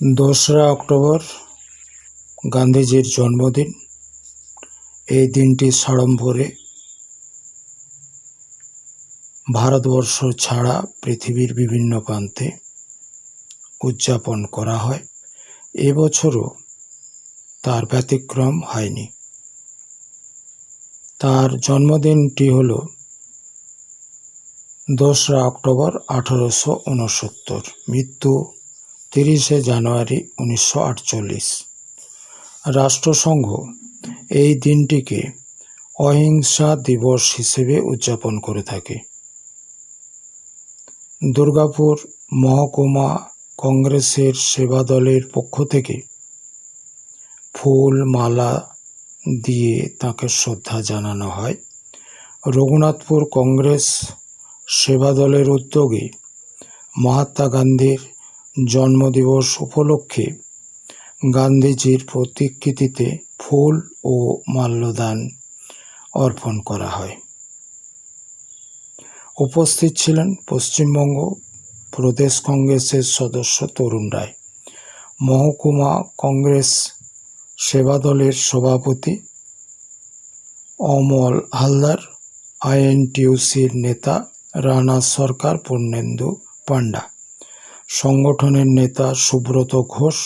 দোসরা অক্টোবর গান্ধীজির জন্মদিন। এই দিনটি সাড়ম্বরে ভারতবর্ষ ছাড়া পৃথিবীর বিভিন্ন প্রান্তে উদযাপন করা হয়। এবছরও তার ব্যতিক্রম হয়নি। তার জন্মদিনটি হল দোসরা অক্টোবর আঠারোশো উনসত্তর। মৃত্যু তিরিশে জানুয়ারি উনিশশো আটচল্লিশ। রাষ্ট্রসংঘ এই দিনটিকে অহিংসা দিবস হিসেবে উদযাপন করে থাকে। দুর্গাপুর মহকুমা কংগ্রেসের সেবা দলের পক্ষ থেকে ফুল মালা দিয়ে তাকে শ্রদ্ধা জানানো হয়। রঘুনাথপুর কংগ্রেস সেবা দলের উদ্যোগে মহাত্মা গান্ধীর জন্মদিবস উপলক্ষে গান্ধীজির প্রতিকৃতিতে ফুল ও মাল্যদান অর্পণ করা হয়। উপস্থিত ছিলেন পশ্চিমবঙ্গ প্রদেশ কংগ্রেসের সদস্য তরুণ রায়, মহকুমা কংগ্রেস সেবা দলের সভাপতি অমল হালদার, আইএনটিউসির নেতা রানা সরকার পূর্ণেন্দু পান্ডা সংগঠনের নেতা সুব্রত ঘোষ,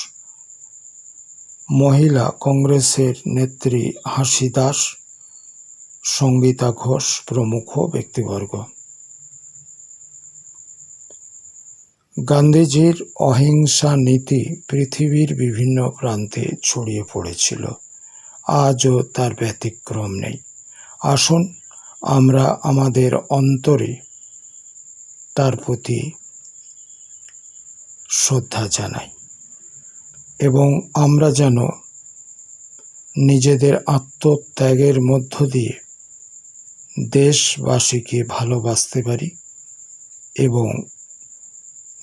মহিলা কংগ্রেসের নেত্রী হাসি দাস, সঙ্গীতা ঘোষ প্রমুখ ব্যক্তিবর্গ। গান্ধীজির অহিংসা নীতি পৃথিবীর বিভিন্ন প্রান্তে ছড়িয়ে পড়েছিল। আজও তার ব্যতিক্রম নেই। আসুন আমরা আমাদের অন্তরে তার প্রতি শ্রদ্ধা জানাই। এবং আমরা যেন নিজেদের আত্মত্যাগের মধ্য দিয়ে দেশবাসীকে ভালোবাসতে পারি এবং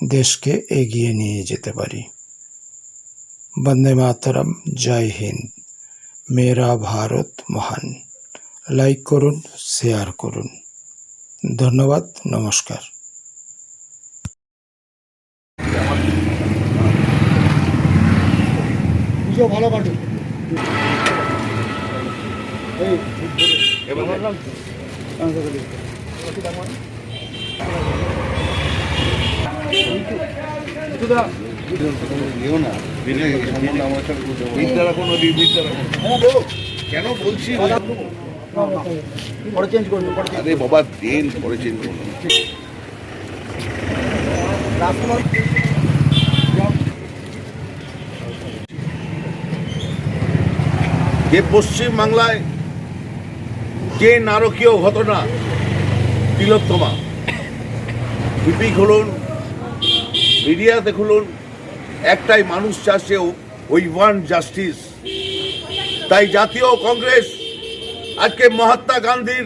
দেশকে এগিয়ে নিয়ে যেতে পারি। বন্দে মাতরম, জয় হিন্দ। মেরা ভারত মহান। লাইক করুন, শেয়ার করুন। ধন্যবাদ, নমস্কার। পুজো ভালো কাটুক কেন বলছি পরে চেঞ্জ পরে আরে বাবা দেন পরে চেঞ্জ করুন যে পশ্চিম বাংলায় যে নারকীয় ঘটনা তিলোত্তমা টিভি খুলুন, মিডিয়াতে খুলুন, একটাই মানুষ চাচ্ছে ওই ওয়ান জাস্টিস। তাই জাতীয় কংগ্রেস আজকে মহাত্মা গান্ধীর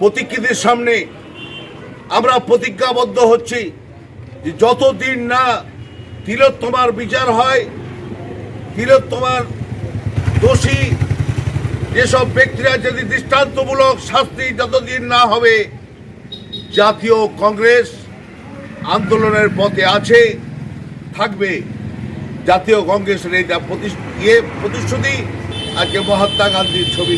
প্রতিকৃতির সামনে আমরা প্রতিজ্ঞাবদ্ধ হচ্ছি যে যতদিন না তিলোত্তমার বিচার হয়, তিলোত্তমার দোষী যেসব ব্যক্তিরা যদি দৃষ্টান্তমূলক শাস্তি যতদিন না হবে জাতীয় কংগ্রেস আন্দোলনের পথে আছে থাকবে। জাতীয় কংগ্রেসের এই যা ইয়ে প্রতিশ্রুতি আজকে মহাত্মা গান্ধীর ছবি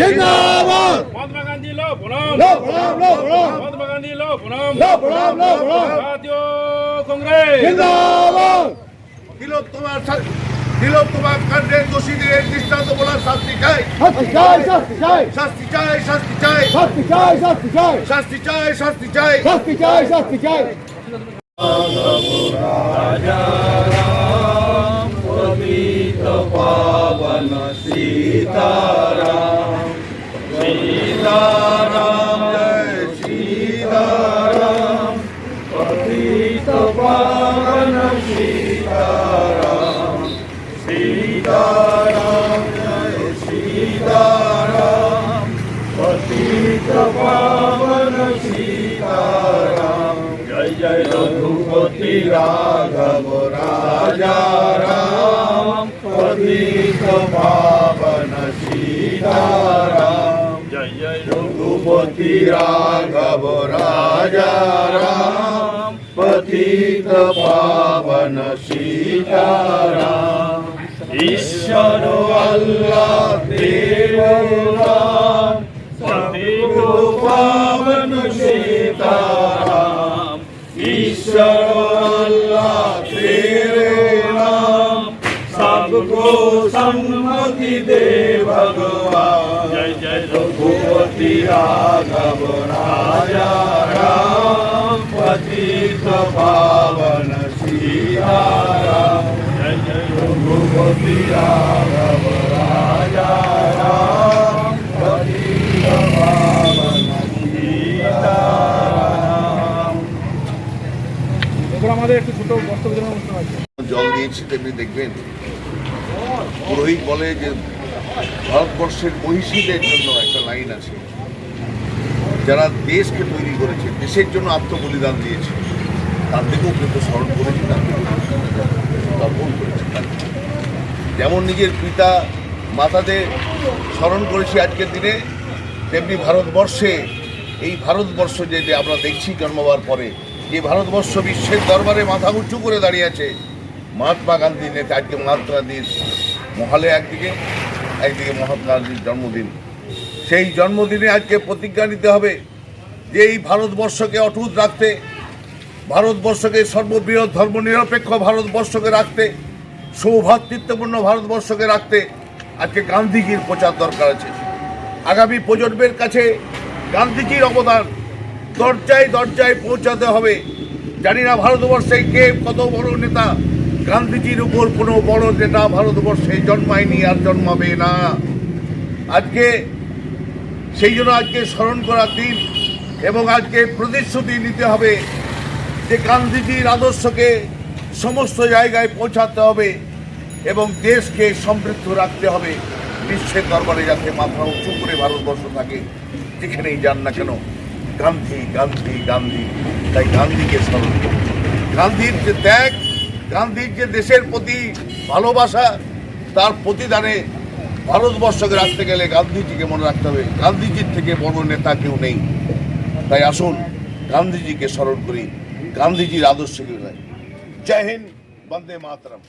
জিন্দাবাদ। মহাত্মা গান্ধী লো প্রণাম। লো প্রণাম লো প্রণাম। মহাত্মা গান্ধী লো প্রণাম। লো প্রণাম লো প্রণাম। জাতীয় কংগ্রেস। জিন্দাবাদ। তিলোত্তমার শা- তিলোত্তমার কাণ্ডের দোষীদের দৃষ্টান্ত বলার শাস্তি চাই শাস্তি চাই শাস্তি চাই শাস্তি চাই শাস্তি চাই শাস্তি চাই শাস্তি চাই শাস্তি চাই শাস্তি চাই শাস্তি চাই শাস্তি जय रघुपति राघव राजा राम प्रदीप पावन सीताराम जय रघुपति राघव राजा राम प्रदीप पावन सीताराम ईश्वर अल्लाह देव राम पावन सीता सबको सम्मति दे भगवान जय जय रघुपति राघव राजा राम पतित पावन सीताराम जय जय रघुपति राघव राजा राम पतित पावन सीताराम এবার আমাদের একটু ছোট বক্তব্য দেওয়ার অনুষ্ঠান আছে জল দিয়েছি তেমনি দেখবেন পুরোহিত বলে যে ভারতবর্ষের মহিষীদের জন্য একটা লাইন আছে যারা দেশকে তৈরি করেছে, দেশের জন্য আত্মবলিদান দিয়েছে তাদেরকেও কিন্তু স্মরণ করেছি করেছি। যেমন নিজের পিতা মাতাদের স্মরণ করেছি আজকের দিনে, তেমনি ভারতবর্ষে, এই ভারতবর্ষ যে আমরা দেখছি জন্মবার পরে, যে ভারতবর্ষ বিশ্বের দরবারে মাথা উঁচু করে দাঁড়িয়ে আছে মহাত্মা গান্ধী নেতা আজকে মহাত্মা গান্ধীর মহালে একদিকে একদিকে মহাত্মা গান্ধীর জন্মদিন। সেই জন্মদিনে আজকে প্রতিজ্ঞা নিতে হবে যে এই ভারতবর্ষকে অটুট রাখতে, ভারতবর্ষকে সর্ববৃহৎ ধর্মনিরপেক্ষ ভারতবর্ষকে রাখতে সৌভ্রাতৃত্বপূর্ণ ভারতবর্ষকে রাখতে আজকে গান্ধীজির প্রচার দরকার আছে। আগামী প্রজন্মের কাছে গান্ধীজির অবদান দরজায় দরজায় পৌঁছাতে হবে। জানি না ভারতবর্ষে কে কত বড় নেতা গান্ধীজির উপর কোনো বড় নেতা ভারতবর্ষে জন্মায়নি আর জন্মাবে না। আজকে সেই জন্য আজকে স্মরণ করার দিন এবং আজকে প্রতিশ্রুতি নিতে হবে যে গান্ধীজির আদর্শকে সমস্ত জায়গায় পৌঁছাতে হবে এবং দেশকে সমৃদ্ধ রাখতে হবে। বিশ্বের দরবারে যাতে মাথা উঁচু করে ভারতবর্ষ থাকে, যেখানেই যান না কেন, গান্ধী গান্ধী গান্ধী। তাই গান্ধীকে স্মরণ করুন। গান্ধীর যে ত্যাগ গান্ধীর যে দেশের প্রতি ভালোবাসা, তার প্রতিদানে ভারতবর্ষকে রাখতে গেলে গান্ধীজিকে মনে রাখতে হবে, গান্ধীজির থেকে বড় নেতা কেউ নেই। তাই আসুন, গান্ধীজিকে স্মরণ করি, গান্ধীজির আদর্শকে জয় হিন্দ, বন্দে মাতরম।